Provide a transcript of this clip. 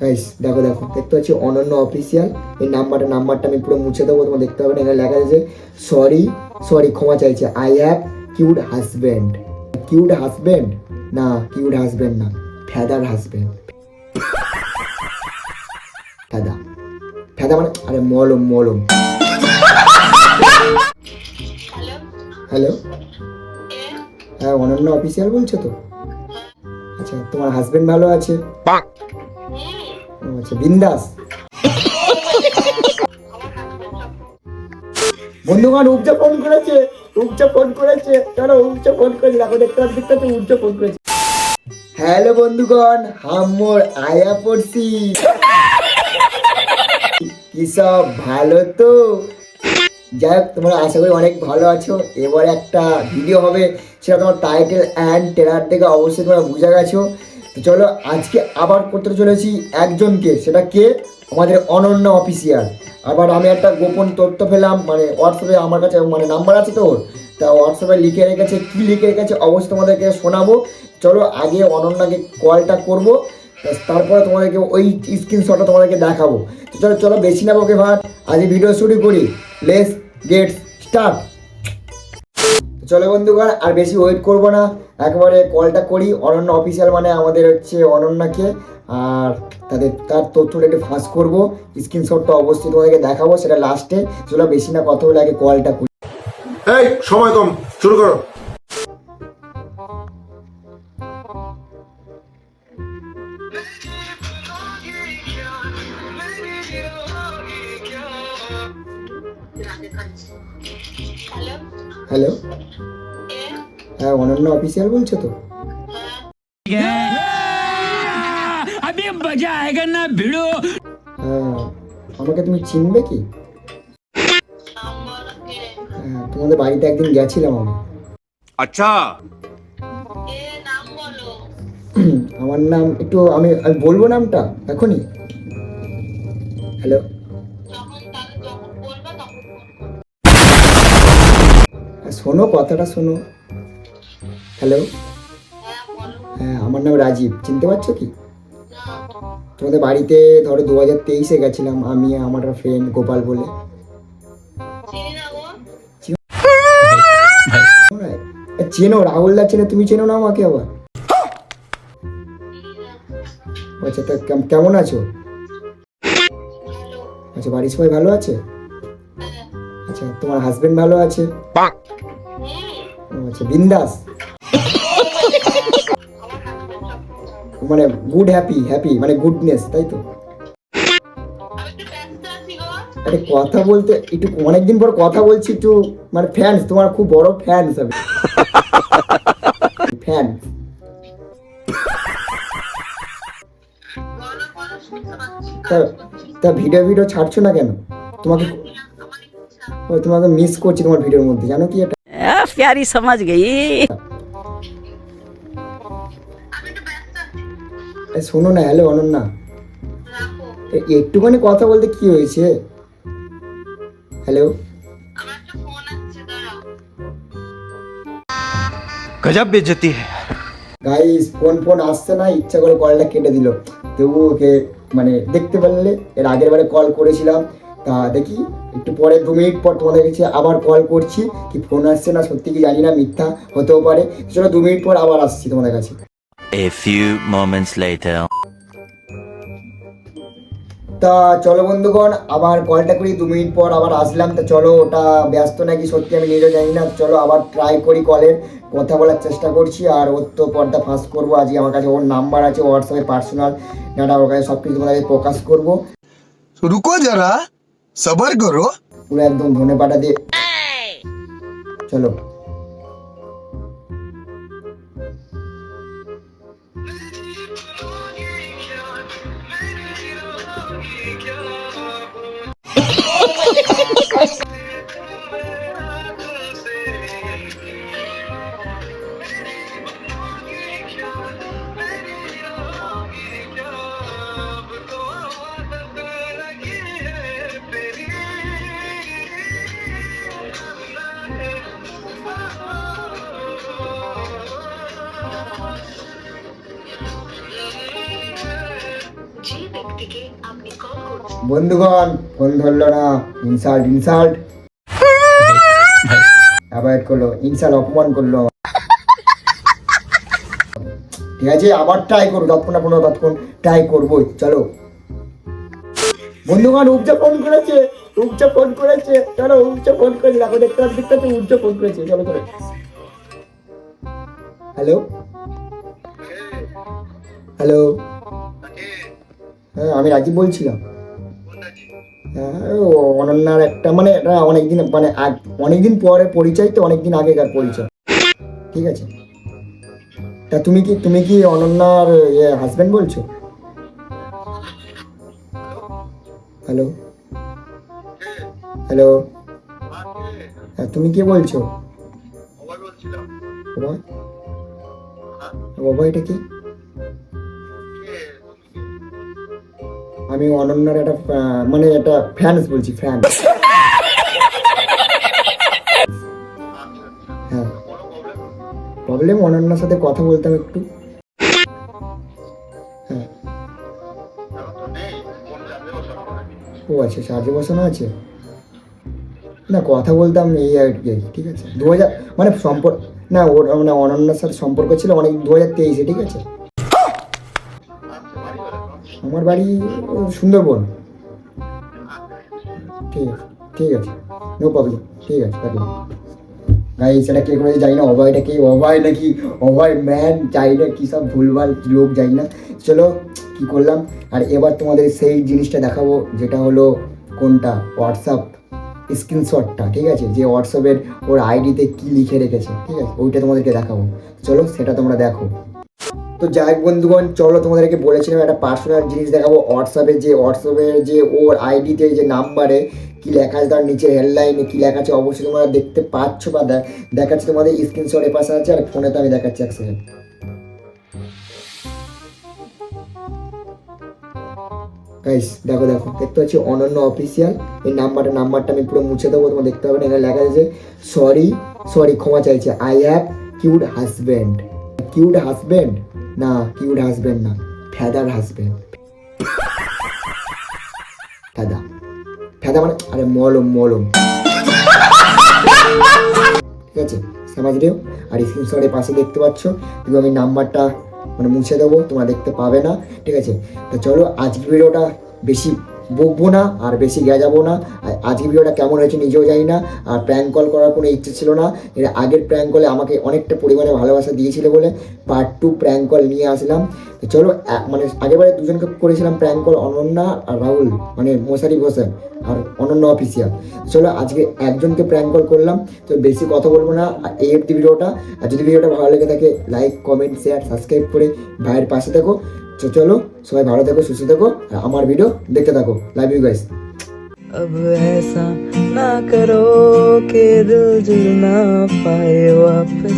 Guys দেখো দেখো দেখতে পাচ্ছি অনন্য অফিসিয়াল এই নাম্বারটা নাম্বারটা আমি পুরো মুছে দেবো তোমার দেখতে হবে না। এখানে লেখা আছে সরি সরি ক্ষমা চাইছে। I have cute husband cute husband না কিউড হাজব্যান্ড না। ফ্যাদার হাজব্যান্ড ফ্যাদা ফ্যাদা মানে আরে মলম মলম। হ্যালো হ্যাঁ অনন্য অফিসিয়াল বলছো তো? আচ্ছা তোমার হাজবেন্ড ভালো আছে? বিন্দাস। বন্ধুগণ উপজা ফোন করেছে উপজা ফোন করেছে। কেন উপজা ফোন করেছে দেখো, দেখতে পাচ্ছি দেখতে পাচ্ছি ফোন করেছে। হ্যালো বন্ধুগণ হামর আয়া পড়ছি। কি সব ভালো তো? যাই হোক, তোমরা আশা করি অনেক ভালো আছো। এবার একটা ভিডিও হবে, সেটা তোমার টাইটেল অ্যান্ড ট্রেলার থেকে অবশ্যই তোমরা বুঝে গেছো। তো চলো, আজকে আবার করতে চলেছি একজনকে। সেটা কে? আমাদের অনন্য অফিসিয়াল আবার আমি একটা গোপন তথ্য পেলাম মানে হোয়াটসঅ্যাপে আমার কাছে মানে নাম্বার আছে তো ওর তা হোয়াটসঅ্যাপে লিখে রেখেছে, কী লিখে রেখেছে অবশ্যই তোমাদেরকে শোনাবো। চলো, আগে অনন্যাকে কলটা করব তারপরে তোমাদেরকে ওই স্ক্রিনশটটা তোমাদেরকে দেখাবো। তো চলো চলো, বেশি নেব ওকে ভাট। আজ ভিডিও শুরু করি। লেস গেটস স্টার্ট চলো বন্ধুগণ আর বেশি ওয়েট করব না। একবারে কলটা করি। অনন্য অফিসিয়াল মানে আমাদের হচ্ছে অনন্যাকে। আর তাদের তার তথ্যটা একটু ফাঁস করব। স্ক্রিনশটটা অবশ্যই তোমাদেরকে দেখাবো সেটা লাস্টে চলো বেশি না কথা বলে আগে কলটা করি। এই সময় কম শুরু করো। হ্যালো হ্যালো কে হ্যাঁ অনন্য অফিসিয়াল বলছো তো হ্যাঁ अभी मजा आएगा ना भिड़ो হ্যাঁ আমাকে তুমি চিনবে কি নাম্বার কে হ্যাঁ তোমাদের বাড়িতে একদিন গেছিলাম আমি अच्छा কে নাম বলো আমার নাম একটু আমি আমি বলবো নামটা এখনই হ্যালো শোনো কথাটা শোনো। হ্যালো হ্যাঁ আমার নাম রাজীব। চিনতে পারছ কি? তোমাদের বাড়িতে ধরো দু হাজার তেইশে গেছিলাম আমি আমার ফ্রেন্ড গোপাল বলে। চিনি গো এ, চেনো তুমি চেনো না আমাকে আবার? আচ্ছা তা কেমন আছো? আচ্ছা বাড়ির সবাই ভালো আছে? আচ্ছা তোমার হাজবেন্ড ভালো আছে? আচ্ছা বিন্দাস। মানে গুড হ্যাপি হ্যাপি মানে গুডনেস তাই তো? আরে কথা বলতে একটু, অনেকদিন পর কথা বলছি একটু মানে ফ্যান্স তোমার খুব বড় ফ্যান হিসাবে ফ্যান তা ভিডিও ভিডিও ছাড়ছো না কেন? তোমাকে তোমাকে মিস করছি তোমার ভিডিওর মধ্যে, জানো কি এটা? प्यारी समझ गई আমি একটু ব্যস্ত আছি এ, শোনো না হ্যালো অনন্যা রাখো এ- একটুখানি কথা বলতে কি হয়েছে হ্যালো আমার একটা ফোন আসছে দাঁড়াও गजब बेइज्जती है গাইস ফোন ফোন আসছে না ইচ্ছা করে কলটা কেটে দিল তবু ওকে মানে দেখতে পারলে এর আগের বারে কল করেছিলাম তা দেখি একটু পরে দু মিনিট পর তোমাদের কাছে আবার কল করছি কি ফোন আসছে না সত্যি কি জানি না মিথ্যা হতেও পারে। চলো দু মিনিট পর আবার আসছি তোমাদের কাছে। তা চলো বন্ধুগণ আবার কলটা করি দু মিনিট পর আবার আসলাম। তা চলো ওটা ব্যস্ত নাকি সত্যি আমি নিজেও জানি না। চলো আবার ট্রাই করি কলের কথা বলার চেষ্টা করছি আর ওর তো পর্দা ফাঁস করব। আজকে আমার কাছে ওর নাম্বার আছে হোয়াটসঅ্যাপে পার্সোনাল ডাটা ওর কাছে সব কিছু তোমাদের প্রকাশ করব। রুকো যারা সবার করো পুরো একদম ধনে পাটা দিয়ে চলো বন্ধুগণ ফোন ধরলো না। ইনসাল্ট ইনসাল্ট অ্যাভয়েড করল ইনসাল্ট অপমান করল। ঠিক আছে আবার ট্রাই করো তৎক্ষণ না পনেরো তৎক্ষণ ট্রাই করবোই। চলো। বন্ধুগণ উপজা ফোন করেছে উপজা ফোন করেছে। চলো উপজা ফোন করেছে দেখো দেখতে পাচ্ছি দেখতে পাচ্ছি উপজা ফোন করেছে। চলো চলো। হ্যালো হ্যালো হ্যাঁ আমি রাজীব বলছিলাম। হ্যাঁ অনন্যার একটা মানে এটা অনেকদিন মানে আগ- অনেকদিন পরে পরিচয় তো অনেকদিন আগেকার পরিচয়। ঠিক আছে? তা তুমি কি তুমি কি অনন্যার ইয়ে হাজব্যান্ড বলছো? হ্যালো হ্যালো হ্যাঁ তুমি কে বলছো? বাবা বাবা এটা কি? আমি অনন্যার একটা মানে একটা ফ্যান্স বলছি ফ্যান হ্যাঁ। প্রবলেম অনন্যার সাথে কথা বলতাম একটু। হ্যাঁ। ও আচ্ছা চার্জে বসানো আছে? না, কথা বলতাম এই আর কি, ঠিক আছে। দু হাজার মানে সম্পর্ক না, ওর মানে অনন্যার সাথে সম্পর্ক ছিল অনেক দু হাজার তেইশে, ঠিক আছে? আমার বাড়ি সুন্দরবন। ঠিক আছে ঠিক আছে নো প্রবলেম ঠিক আছে রাখলাম গাই সেটা কে করেছে জানি না অভয়টা কি, অভয় নাকি, অভয় ম্যান যাই না কী সব ভুলভাল লোক যাই না। চলো, কি করলাম? আর এবার তোমাদের সেই জিনিসটা দেখাবো, যেটা হলো কোনটা? হোয়াটসঅ্যাপ স্ক্রিনশটটা ঠিক আছে? যে হোয়াটসঅ্যাপের ওর আইডিতে কি লিখে রেখেছে, ঠিক আছে? ওইটা তোমাদেরকে দেখাবো। চলো, সেটা তোমরা দেখো। তো যাই বন্ধুগণ, চলো তোমাদেরকে বলেছিলাম একটা পার্সোনাল জিনিস দেখাবো। হোয়াটসঅ্যাপে যে হোয়াটসঅ্যাপের যে ওর আইডিতে যে নাম্বারে কি লেখা আছে, তার নিচে হেডলাইনে কি লেখা আছে, অবশ্যই তোমরা দেখতে পাচ্ছ বা দেখাচ্ছে তোমাদের স্ক্রিনশট পাশে আছে, আর ফোনে তো আমি দেখাচ্ছি এক সেকেন্ড গাইস দেখো দেখো, দেখতে পাচ্ছি অনন্য অফিসিয়াল এই নাম্বারটা নাম্বারটা আমি পুরো মুছে দেবো, তোমার দেখতে পাবে না, এখানে লেখা আছে সরি সরি ক্ষমা চাইছে। I have cute husband cute husband না কিউর হাজব্যান্ড না ফ্যাদার হাজব্যান্ড ফ্যাদা ফ্যাদা মানে আরে মলম মলম। ঠিক আছে, সমাজ রেও, আর স্ক্রিনশটের পাশে দেখতে পাচ্ছ তুমি আমি নাম্বারটা মানে মুছে দেবো, তোমরা দেখতে পাবে না। ঠিক আছে, তো চলো আজকের ভিডিওটা বেশি বকবো না, আর বেশি গেজাবো না। আর আজকের ভিডিওটা কেমন হয়েছে নিজেও জানি না, আর প্র্যাঙ্ক কল করার কোনো ইচ্ছে ছিল না। এর আগের প্র্যাঙ্ক কলে আমাকে অনেকটা পরিমাণে ভালোবাসা দিয়েছিল বলে পার্ট টু প্র্যাঙ্ক কল নিয়ে আসলাম। চলো মানে আগেরবারে দুজনকে করেছিলাম প্র্যাঙ্ক কল অনন্যা আর রাহুল মানে মোশারিফ হোসেন আর অনন্য অফিসিয়াল চলো, আজকে একজনকে প্র্যাঙ্ক কল করলাম। তো বেশি কথা বলব না এই অব্দি ভিডিওটা। আর যদি ভিডিওটা ভালো লেগে থাকে লাইক কমেন্ট শেয়ার সাবস্ক্রাইব করে ভাইয়ের পাশে থাকো। তো চলো সবাই ভালো থাকো সুস্থ থাকো আর আমার ভিডিও দেখতে থাকো লাভ ইউ গাইস अब ऐसा ना करो कि दिल जुड़ ना पाए वापस